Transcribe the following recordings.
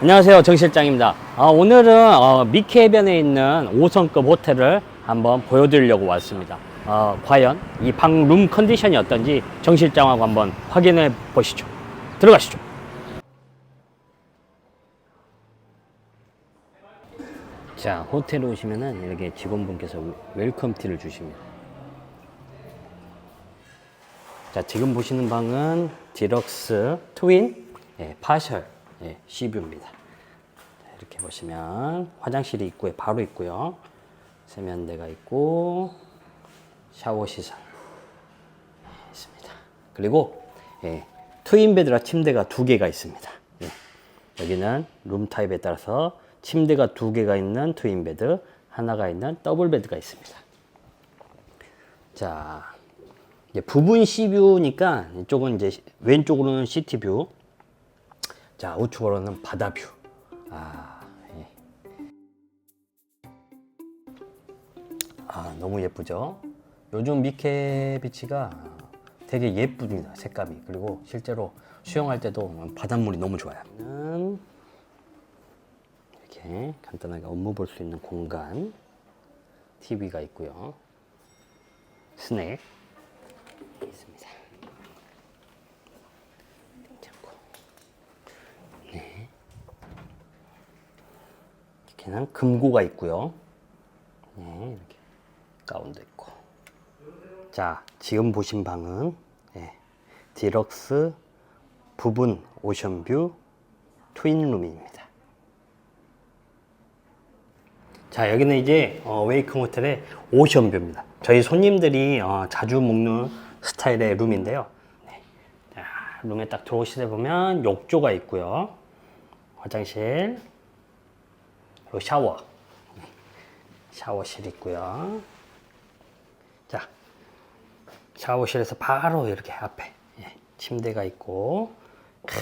안녕하세요. 정 실장입니다. 아, 오늘은 어, 미케변에 있는 5성급 호텔을 한번 보여드리려고 왔습니다. 어, 과연 이 방 룸 컨디션이 어떤지 정 실장하고 한번 확인해 보시죠. 들어가시죠. 자, 호텔에 오시면은 이렇게 직원분께서 웰컴 티를 주십니다. 자, 지금 보시는 방은 디럭스 트윈 예, 파셜 예, 시뷰입니다. 자, 이렇게 보시면 화장실이 입구에 바로 있고요. 세면대가 있고 샤워 시설 예, 있습니다. 그리고 예, 트윈 베드라 침대가 두 개가 있습니다. 예, 여기는 룸 타입에 따라서 침대가 두 개가 있는 트윈 베드, 하나가 있는 더블 베드가 있습니다. 자, 부분 C뷰니까 이쪽은 이제 시- 왼쪽으로는 시티뷰, 자 우측으로는 바다뷰. 아, 예. 아 너무 예쁘죠? 요즘 미케 비치가 되게 예쁩니다 색감이 그리고 실제로 수영할 때도 바닷물이 너무 좋아요. 음, 이렇게 간단하게 업무 볼 수 있는 공간, TV가 있고요. 스낵. 있습니다. 냉장고. 네. 이렇게는 금고가 있고요. 네, 이렇게 가운도 있고. 자, 지금 보신 방은 예, 디럭스 부분 오션뷰 트윈룸입니다. 자 여기는 이제 어, 웨이크 호텔의 오션뷰입니다. 저희 손님들이 어, 자주 묵는 스타일의 룸인데요. 네. 자, 룸에 딱 들어오시다 보면 욕조가 있고요. 화장실, 그리고 샤워, 네. 샤워실 있고요. 자, 샤워실에서 바로 이렇게 앞에 예, 침대가 있고 크,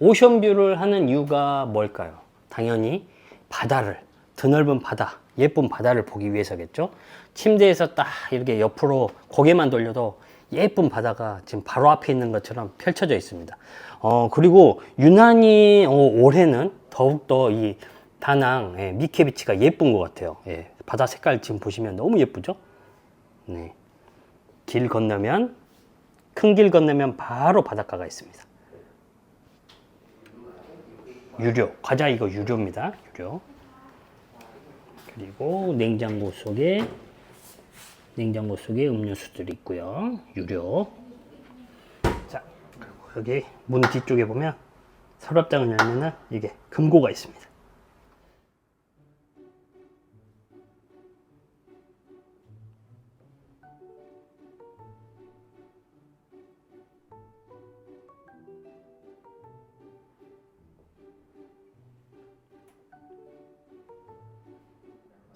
오션뷰를 하는 이유가 뭘까요? 당연히 바다를 드넓은 바다, 예쁜 바다를 보기 위해서겠죠. 침대에서 딱 이렇게 옆으로 고개만 돌려도 예쁜 바다가 지금 바로 앞에 있는 것처럼 펼쳐져 있습니다. 어, 그리고 유난히 어, 올해는 더욱더 이 다낭 예, 미케비치가 예쁜 것 같아요. 예, 바다 색깔 지금 보시면 너무 예쁘죠? 네. 길 건너면 큰 길 건너면 바로 바닷가가 있습니다. 유료 과자 이거 유료입니다. 유료. 그리고 냉장고 속에 냉장고 속에 음료수들이 있고요. 유료. 자, 그리고 여기 문 뒤쪽에 보면 서랍장을 열면은 이게 금고가 있습니다.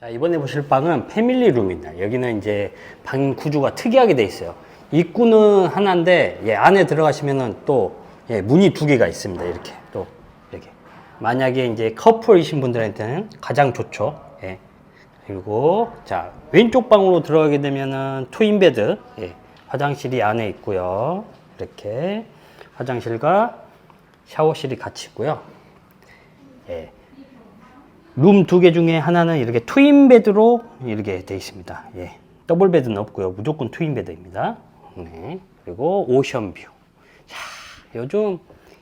자, 이번에 보실 방은 패밀리 룸입니다. 여기는 이제 방 구조가 특이하게 돼 있어요. 입구는 하나인데, 예, 안에 들어가시면은 또, 예, 문이 두 개가 있습니다. 이렇게, 또, 이렇게. 만약에 이제 커플이신 분들한테는 가장 좋죠. 예. 그리고, 자, 왼쪽 방으로 들어가게 되면은 트윈 베드, 예, 화장실이 안에 있고요. 이렇게. 화장실과 샤워실이 같이 있고요. 예. 룸 두 개 중에 하나는 이렇게 트윈 베드로 이렇게 되어 있습니다. 예. 더블 베드는 없고요. 무조건 트윈 베드입니다. 네. 그리고 오션 뷰. 자, 요즘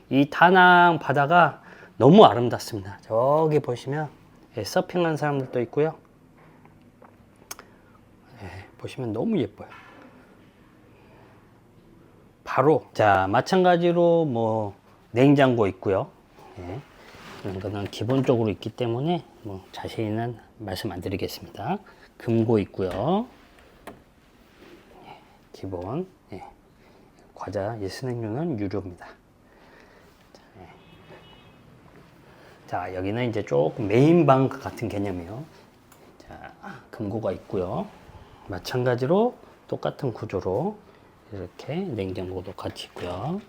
이 다낭 바다가 너무 아름답습니다. 저기 보시면 예, 서핑하는 사람들도 있고요. 예, 보시면 너무 예뻐요. 바로 자 마찬가지로 뭐 냉장고 있고요. 예. 이런 거는 기본적으로 있기 때문에 뭐 자세히는 말씀 안 드리겠습니다. 금고 있고요. 예, 기본 예. 과자 예, 스낵류는 유료입니다. 자, 예. 자, 여기는 이제 조금 메인 방 같은 개념이요. 자 금고가 있고요. 마찬가지로 똑같은 구조로 이렇게 냉장고도 같이 있고요.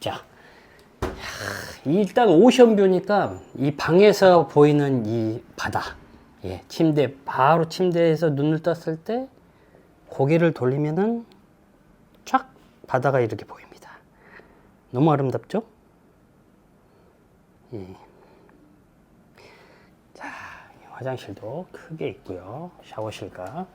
자, 일단 오션뷰니까 이 방에서 보이는 이 바다, 예, 침대 바로 침대에서 눈을 떴을 때 고개를 돌리면은 쫙 바다가 이렇게 보입니다. 너무 아름답죠? 예. 자, 화장실도 크게 있고요. 샤워실과.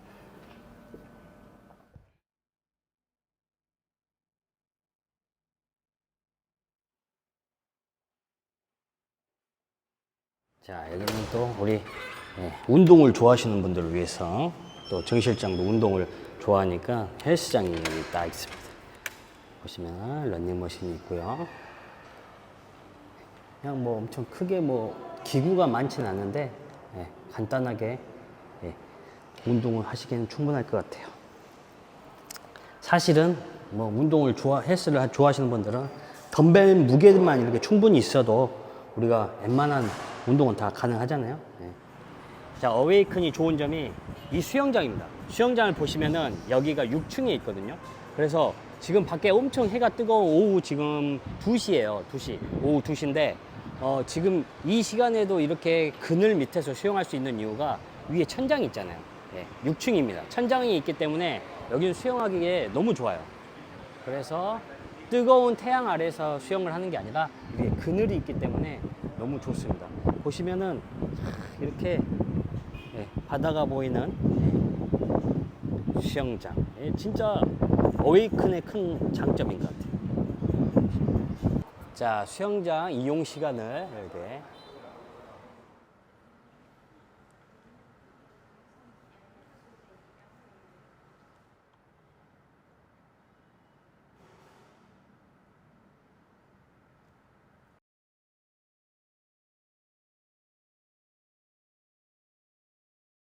자, 여기는 또 우리 예, 운동을 좋아하시는 분들을 위해서 또 정 실장도 운동을 좋아하니까 헬스장이 딱 있습니다. 보시면 런닝머신이 있고요. 그냥 뭐 엄청 크게 뭐 기구가 많지는 않은데 예, 간단하게 예, 운동을 하시기에는 충분할 것 같아요. 사실은 뭐 운동을 좋아 헬스를 하- 좋아하시는 분들은 덤벨 무게만 이렇게 충분히 있어도 우리가 웬만한 운동은 다 가능하잖아요. 예. 자, 어웨이큰이 좋은 점이 이 수영장입니다. 수영장을 보시면은 여기가 6층에 있거든요. 그래서 지금 밖에 엄청 해가 뜨거운 오후 지금 2시예요. 2시. 오후 2시인데 어, 지금 이 시간에도 이렇게 그늘 밑에서 수영할 수 있는 이유가 위에 천장이 있잖아요. 예, 6층입니다. 천장이 있기 때문에 여기는 수영하기에 너무 좋아요. 그래서 뜨거운 태양 아래서 수영을 하는 게 아니라 위에 그늘이 있기 때문에 너무 좋습니다. 보시면은 이렇게 예, 바다가 보이는 예, 수영장. 예, 진짜 어웨이큰의 큰 장점인 것 같아요. 자, 수영장 이용 시간을 이렇게